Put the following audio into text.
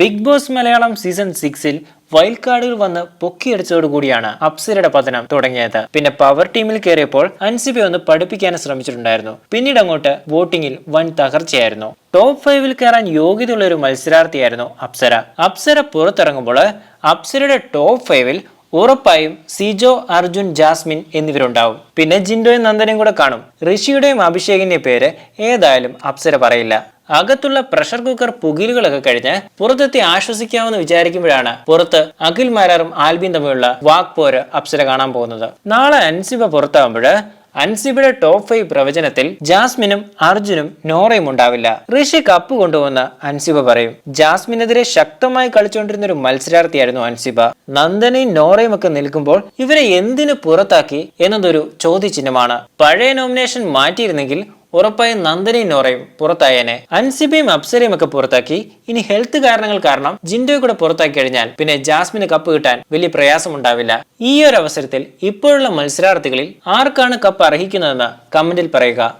Big Boss Malayalam season സിക്സിൽ wild കാർഡിൽ വന്ന് പൊക്കിയടിച്ചതോടുകൂടിയാണ് അപ്സരയുടെ പതനം തുടങ്ങിയത്. പിന്നെ പവർ ടീമിൽ കയറിയപ്പോൾ അൻസിബി ഒന്ന് പഠിപ്പിക്കാൻ ശ്രമിച്ചിട്ടുണ്ടായിരുന്നു. പിന്നീട് അങ്ങോട്ട് വോട്ടിംഗിൽ വൻ തകർച്ചയായിരുന്നു. ടോപ്പ് ഫൈവിൽ കയറാൻ യോഗ്യതയുള്ള ഒരു മത്സരാർത്ഥിയായിരുന്നു അപ്സര. അപ്സര പുറത്തിറങ്ങുമ്പോൾ അപ്സരയുടെ ടോപ്പ് ഫൈവിൽ ഉറപ്പായും സിജോ അർജുൻ ജാസ്മിൻ എന്നിവരുണ്ടാവും. പിന്നെ ജിൻഡോയും നന്ദനയും കൂടെ കാണും. ഋഷിയുടെയും അഭിഷേകിന്റെയും പേര് ഏതായാലും അപ്സര പറയില്ല. അകത്തുള്ള പ്രഷർ കുക്കർ പുകിലുകളൊക്കെ കഴിഞ്ഞ് പുറത്തെത്തി ആശ്വസിക്കാമെന്ന് വിചാരിക്കുമ്പോഴാണ് പുറത്ത് അഖിൽ മാരാറും ആൽബിയും തമ്മിലുള്ള വാക്പോര് അപ്സര കാണാൻ പോകുന്നത്. നാളെ അൻസിബ പുറത്താകുമ്പോൾ അൻസിബയുടെ ടോപ്പ് ഫൈവ് പ്രവചനത്തിൽ ജാസ്മിനും അർജുനും നോറയും ഉണ്ടാവില്ല. ഋഷി കപ്പ് കൊണ്ടുവന്ന് അൻസിബ പറയും. ജാസ്മിനെതിരെ ശക്തമായി കളിച്ചുകൊണ്ടിരുന്ന ഒരു മത്സരാർത്ഥിയായിരുന്നു അൻസിബ. നന്ദനയും നോറയും ഒക്കെ നിൽക്കുമ്പോൾ ഇവരെ എന്തിനു പുറത്താക്കി എന്നതൊരു ചോദ്യചിഹ്നമാണ്. പഴയ നോമിനേഷൻ മാറ്റിയിരുന്നെങ്കിൽ ഉറപ്പായും നന്ദനയും നോറയും പുറത്തായേനെ. അൻസിബയും അപ്സരയും ഒക്കെ പുറത്താക്കി. ഇനി ഹെൽത്ത് കാരണങ്ങൾ കാരണം ജിൻഡോയെ കൂടെ പുറത്താക്കി കഴിഞ്ഞാൽ പിന്നെ ജാസ്മിന് കപ്പ് കിട്ടാൻ വലിയ പ്രയാസമുണ്ടാവില്ല. ഈ ഒരു അവസരത്തിൽ ഇപ്പോഴുള്ള മത്സരാർത്ഥികളിൽ ആർക്കാണ് കപ്പ് അർഹിക്കുന്നതെന്ന് കമന്റിൽ പറയുക.